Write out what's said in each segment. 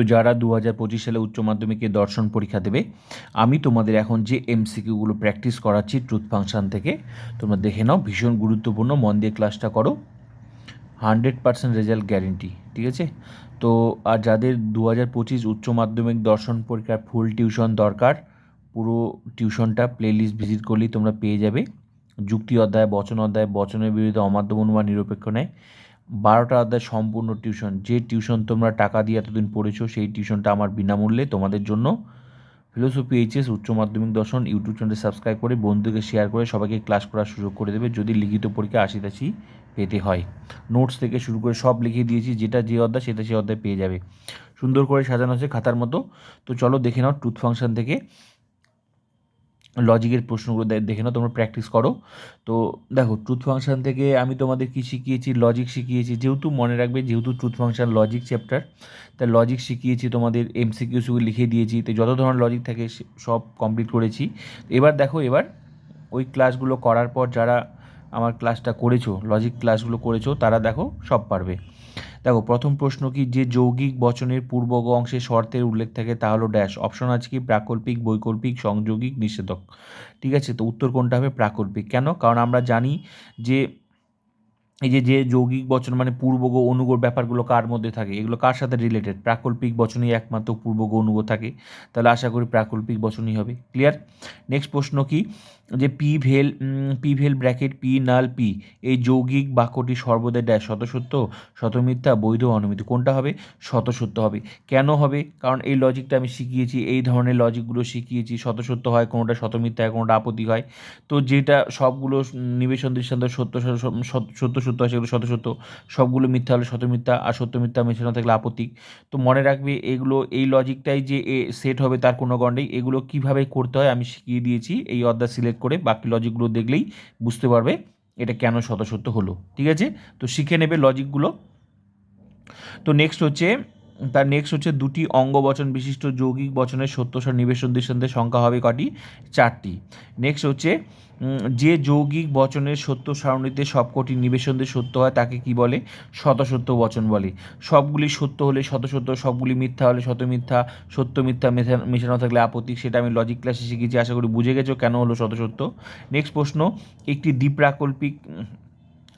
তো যারা দু হাজার পঁচিশ সালে উচ্চ মাধ্যমিকে দর্শন পরীক্ষা দেবে, আমি তোমাদের এখন যে এমসিকিউগুলো প্র্যাকটিস করাচ্ছি ট্রুথ ফাংশন থেকে, তোমরা দেখে নাও, ভীষণ গুরুত্বপূর্ণ, মন দিয়ে ক্লাসটা করো। হান্ড্রেড পার্সেন্ট রেজাল্ট গ্যারেন্টি ঠিক আছে? তো, আর যাদের দু হাজার পঁচিশ উচ্চ মাধ্যমিক দর্শন পরীক্ষার ফুল টিউশন দরকার, পুরো টিউশনটা প্লেলিস্ট ভিজিট করলেই তোমরা পেয়ে যাবে। যুক্তি অধ্যায়, বচন অধ্যায়, বচনের বিরুদ্ধে অমাধ্যম অনুমান নিরপেক্ষ নেয় বারোটা অধ্যায় সম্পূর্ণ টিউশন। যে টিউশন তোমরা টাকা দিয়ে এতদিন পড়েছো, সেই টিউশনটা আমার বিনামূল্যে তোমাদের জন্য। ফিলোসফি, এইচএস, উচ্চ মাধ্যমিক দর্শন ইউটিউব চ্যানেলে সাবস্ক্রাইব করে, বন্ধুকে শেয়ার করে সবাইকে ক্লাস করার সুযোগ করে দেবে যদি লিখিত পরীক্ষা আশি তাশি পেতে হয়। নোটস থেকে শুরু করে সব লিখিয়ে দিয়েছি, যেটা যে অধ্যায় সেটা সে অধ্যায় পেয়ে যাবে। সুন্দর করে সাজানো আছে খাতার মতো। তো চলো দেখে নাও টুথ ফাংশন থেকে। লজিকের প্রশ্নগুলো দেখে নাও, তোমরা প্র্যাকটিস করো। তো দেখো ট্রুথ ফাংশান থেকে আমি তোমাদের কী শিখিয়েছি? লজিক শিখিয়েছি। যেহেতু মনে রাখবে, যেহেতু ট্রুথ ফাংশান লজিক চ্যাপ্টার তাই লজিক শিখিয়েছি তোমাদের এমসিকিউসগুলো লিখে দিয়েছি। তো যত ধরনের লজিক থাকে সব কমপ্লিট করেছি। এবার দেখো, এবার ওই ক্লাসগুলো করার পর যারা আমার ক্লাসটা করেছ লজিক ক্লাসগুলো করেছ, তারা দেখো সব পারবে। দেখো, প্রথম প্রশ্ন কি? যে যৌগিক বচনের পূর্বগ অংশে শর্তের উল্লেখ থাকে তা হলো ড্যাশ অপশন আছে কি? প্রাকল্পিক, বৈকল্পিক, সংযোগিক, নিষেধক। ঠিক আছে? তো উত্তর কোনটা হবে? প্রাকল্পিক। কেন? কারণ আমরা জানি যে এই যে যে যৌগিক বচন মানে পূর্বগ অনুগর ব্যাপারগুলো কার মধ্যে থাকে? এগুলো কার সাথে রিলেটেড প্রাকল্পিক বচনই একমাত্র পূর্বগ অনুগ থাকে। তাহলে আশা করি প্রাকল্পিক বচনই হবে। ক্লিয়ার নেক্সট প্রশ্ন কি? যে P vel P vel bracket, P null, P, এই যৌগিক বাক্যটি সর্বদা ড্যাশ শতসত্য শতমিথ্যা বৈধ অনুমিত কোনটা হবে? শতসত্য হবে। কেন হবে? কারণ এই লজিকটা আমি শিখিয়েছি, এই ধরনের লজিকগুলো শিখিয়েছি। শতসত্য হয় কোনোটা শতমিথ্যা হয় কোনোটা, আপত্তি হয়। তো যেটা সবগুলো নিবেশন দৃষ্টান্ত সত্য সত্য সত্য হয়, সেগুলো শত সত্য। সবগুলো মিথ্যা হলে শত মিথ্যা, আর সত্য মিথ্যা মেশানো থাকলে আপত্তি। তো মনে রাখবে, এগুলো, এই লজিকটাই যে এ সেট হবে তার কোনো গণ্ডেই এগুলো কীভাবে করতে হয় আমি শিখিয়ে দিয়েছি, এই অধ্যায় সিলেক্ট করে বাকি লজিকগুলো দেখলেই বুঝতে পারবে এটা কেন শত সত্য হলো। ঠিক আছে? তো শিখে নেবে লজিকগুলো তো নেক্সট হচ্ছে তার নেক্সট হচ্ছে দুটি অঙ্গ বচন বিশিষ্ট যৌগিক বচনের সত্য নিবেশন দৃষ্টান্তের সংখ্যা হবে কটি? চারটি। নেক্সট হচ্ছে যে যৌগিক বচনের সত্য সারণীতে সবকটি নিবেশনদের সত্য হয় তাকে কি বলে? শতসত্য বচন বলে। সবগুলি সত্য হলে শতসত্য সবগুলি মিথ্যা হলে শত মিথ্যা, সত্য মিথ্যা মেশা- মেশানো থাকলে আপত্তি, সেটা আমি লজিক ক্লাসে শিখেছি, আশা করি বুঝে গেছো কেন হলো শতসত্য নেক্সট প্রশ্ন, একটি দ্বিপ্রাকল্পিক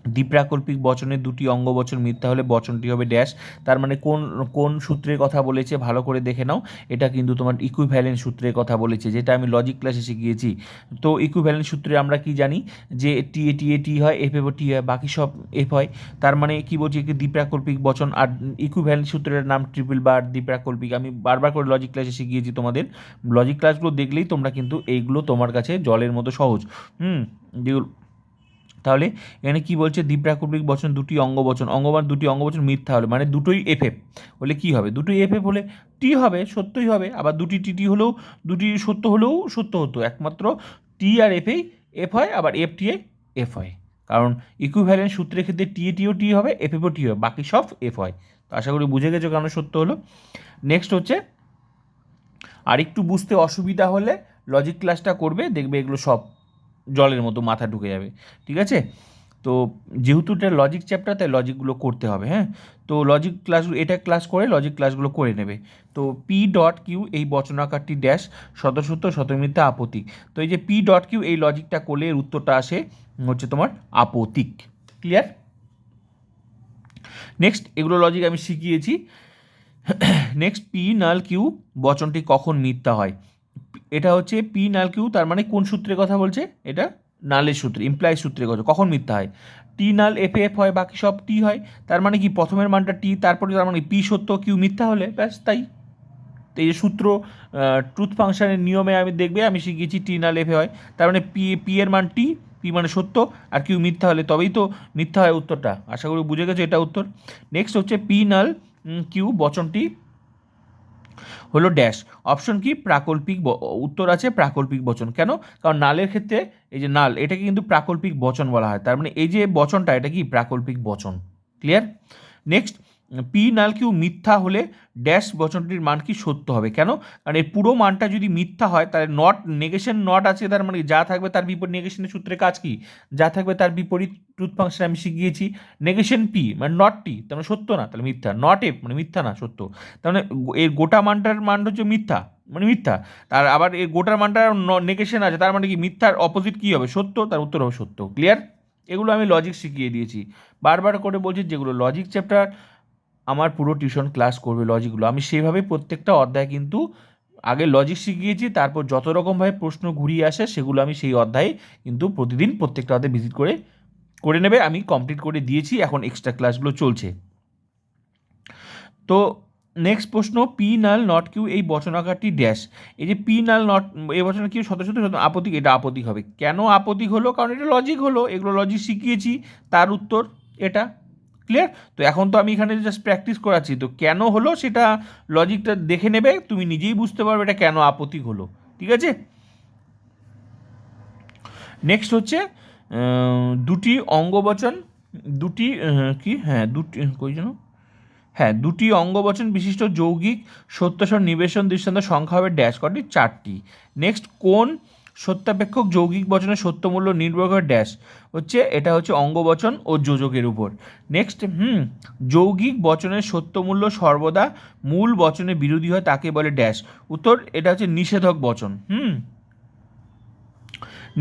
দ্বিপ্রাকল্পিক বচনের দুটি অঙ্গবচন মিথ্যা হলে বচনটি হবে ড্যাশ। তার মানে কোন কোন সূত্রের কথা বলেছে ভালো করে দেখে নাও। এটা কিন্তু তোমার ইকুইভ্যালেন্ট সূত্রের কথা বলেছে, যেটা আমি লজিক ক্লাসে শিখিয়েছি। তো ইকুইভ্যালেন্ট সূত্রে আমরা কি জানি? যে টি এ টি এ টি হয় এফ এফ টি হয় বাকি সব এফ হয়। তার মানে কি বলছি? একটি দ্বিপ্রাকল্পিক বচন আর ইকুইভ্যালেন্ট সূত্রের নাম ট্রিপল বার দ্বিপ্রাকল্পিক। আমি বারবার করে লজিক ক্লাসে শিখিয়েছি তোমাদের। লজিক ক্লাসগুলো দেখলেই তোমরা কিন্তু এইগুলো তোমার কাছে জলের মতো সহজ। হুম, যেগুলো তাহলে এখানে কি বলছে দ্বিপ্রাকল্পিক বচন দুটি অঙ্গবচন অঙ্গবান দুটি অঙ্গবচন মিথ্যা হলে মানে দুটোই এফএফ হলে কি হবে? দুটোই এফএফ হলে টি হবে, সত্যই হবে, আবার দুটি টিটি হলেও, দুটি সত্য হলেও সত্য হতো, একমাত্র টি আর এফেই এফ হয়, আবার এফ টি এ এফ হয়। কারণ ইকুইভ্যালেন্ট সূত্রের ক্ষেত্রে টি এ টিও টি হবে এফ এফও টি হবে, বাকি সব এফ হয়। তো আশা করি বুঝে গেছো কেন সত্য হলো? নেক্সট হচ্ছে আর একটু বুঝতে অসুবিধা হলে লজিক ক্লাসটা করবে, দেখবে এগুলো সব জলের মতো মাথা ঢুকে যাবে, ঠিক আছে? তো যেহেতু এটা লজিক চ্যাপ্টার তাই লজিকগুলো করতে হবে হ্যাঁ? তো লজিক ক্লাস এটা ক্লাস করে লজিক ক্লাসগুলো করে নেবে। তো পি ডট কিউ এই বচনাকারটি ড্যাশ শতসূত্র শতমিথ্যা আপতিক তো এই যে পি ডট কিউ এই লজিকটা করলে এর উত্তরটা আসে হচ্ছে তোমার আপতিক ক্লিয়ার নেক্সট এগুলো লজিক আমি শিখিয়েছি। নেক্সট পি নাল কিউ বচনটি কখন মিথ্যা হয়? এটা হচ্ছে পি নাল কিউ, তার মানে কোন সূত্রের কথা বলছে? এটা নালের সূত্রে ইমপ্লাই সূত্রের কথা। কখন মিথ্যা হয়? টি নাল এফ এফ হয়, বাকি সব টি হয়। তার মানে কি? প্রথমের মানটা টি তারপরে তার মানে পি সত্য কিউ মিথ্যা হলে ব্যাস তাই। তো এই যে সূত্র ট্রুথ ফাংশনের নিয়মে আমি দেখবে, আমি শিখিয়েছি টি নাল এফ হয়। তার মানে পি পি এর মান টি পি মানে সত্য, আর কিউ মিথ্যা হলে তবেই তো মিথ্যা হয় উত্তরটা। আশা করি বুঝে গেছো এটা উত্তর। নেক্সট হচ্ছে পি নাল কিউ বচনটি হলো ড্যাশ অপশন কি? প্রাকল্পিক উত্তর আছে প্রাকল্পিক বচন। কেন? কারণ নালের ক্ষেত্রে এই যে নাল, এটাকে কিন্তু প্রাকল্পিক বচন বলা হয়। তার মানে এই যে বচনটা, এটা কি? প্রাকল্পিক বচন। ক্লিয়ার নেক্সট পি নাল কিউ মিথ্যা হলে ড্যাশ বচনটির মান কি সত্য হবে? কেন? কারণ এই পুরো মানটা যদি মিথ্যা হয়, তাহলে নট নেগেশন নট আছে, তার মানে যা থাকবে তার বিপরীত নেগেশনের সূত্রে কাজ কি? যা থাকবে তার বিপরীত ট্রুথ ফাংশন আমি শিখিয়েছি। নেগেশন পি মানে নট টি তার মানে সত্য না, তাহলে মিথ্যা। নট এ মানে মিথ্যা না, সত্য। তার মানে এর গোটা মানটার মান হচ্ছে মিথ্যা মানে মিথ্যা। তার আবার এই গোটার মানটার নেগেশন আছে, তার মানে কি? মিথ্যার অপোজিট কী হবে? সত্য, তার উত্তর হবে সত্য। ক্লিয়ার এগুলো আমি লজিক শিখিয়ে দিয়েছি। বারবার করে বলছি, যেগুলো লজিক চ্যাপ্টার আমার পুরো টিউশন ক্লাস করবে লজিকগুলো আমি সেভাবে প্রত্যেকটা অধ্যায় কিন্তু আগে লজিক শিখিয়েছি, তারপর যত রকমভাবে প্রশ্ন ঘুরিয়ে আসে সেগুলো আমি সেই অধ্যায়ে কিন্তু প্রতিদিন প্রত্যেকটা অধ্যায় ভিজিট করে করে নেবে। আমি কমপ্লিট করে দিয়েছি, এখন এক্সট্রা ক্লাসগুলো চলছে। তো নেক্সট প্রশ্ন পি নাল নট কিউ এই বচনাকারটি ড্যাশ এই যে পি নাল নট এই বচনা কিউ শত শত শত আপত্তিক এটা আপত্তিক হবে। কেন আপত্তিক হলো? কারণ এটা লজিক হলো। এগুলো লজিক শিখিয়েছি। তার উত্তর এটা। ক্লিয়ার তো এখন তো আমি এখানে জাস্ট প্র্যাকটিস করাচ্ছি। তো কেন হলো সেটা লজিকটা দেখে নেবে, তুমি নিজেই বুঝতে পারবে এটা কেন আপত্তিক হলো। ঠিক আছে? নেক্সট হচ্ছে দুটি অঙ্গবচন, দুটি কি? হ্যাঁ দুটি, কই যেন? হ্যাঁ দুটি অঙ্গবচন বিশিষ্ট যৌগিক সত্যস্বর নিবেশন দৃষ্টান্ত সংখ্যা হবে ড্যাশ কটি? চারটি। নেক্সট কোন সত্যাপেক্ষক যৌগিক বচনের সত্যমূল্য নির্ভর করে ড্যাশ। হচ্ছে এটা হচ্ছে অঙ্গবচন ও যোজকের উপর। নেক্সট হুম, যৌগিক বচনের সত্যমূল্য সর্বদা মূল বচনের বিরোধী হয় তাকে বলে ড্যাশ। উত্তর, এটা হচ্ছে নিষেধক বচন, হুম।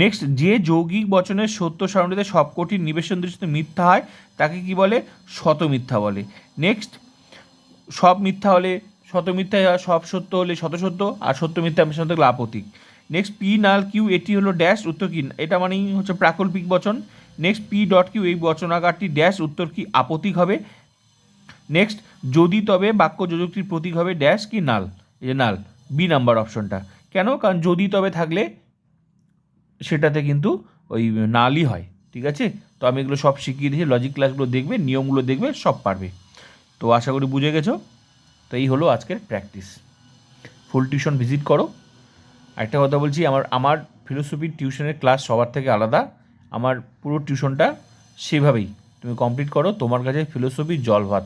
নেক্সট যে যৌগিক বচনের সত্য সারণীতে সবকটি নিবেশন দৃষ্টিতে মিথ্যা হয়, তাকে কি বলে? শত মিথ্যা বলে। নেক্সট সব মিথ্যা হলে শত মিথ্যা সব সত্য হলে শত সত্য, আর সত্য মিথ্যা মিশ্রণ থাকলে আপতিক নেক্সট পি নাল কিউ এটি হলো ড্যাশ উত্তর কি? এটা মানেই হচ্ছে প্রাকল্পিক বচন। নেক্সট পি ডট কিউ এই বচনাকারটি ড্যাশ উত্তর কি? আপতিক হবে। নেক্সট যদি তবে বাক্য যোজকটির প্রতীক হবে ড্যাশ কি? নাল এই যে নাল বি নাম্বার অপশনটা কেন? কারণ যদি তবে থাকলে সেটাতে কিন্তু ওই নালই হয়। ঠিক আছে? তো আমি এগুলো সব শিখিয়ে দিয়েছি। লজিক ক্লাসগুলো দেখবে, নিয়মগুলো দেখবে, সব পারবে। তো আশা করি বুঝে গেছো? তো এই হলো আজকের প্র্যাকটিস ফুল টিউশন ভিজিট করো। একটা কথা বলছি, আমার আমার ফিলোসফির টিউশনের ক্লাস সবার থেকে আলাদা। আমার পুরো টিউশনটা সেভাবেই। তুমি কমপ্লিট করো, তোমার কাছে ফিলোসফি জল ভাত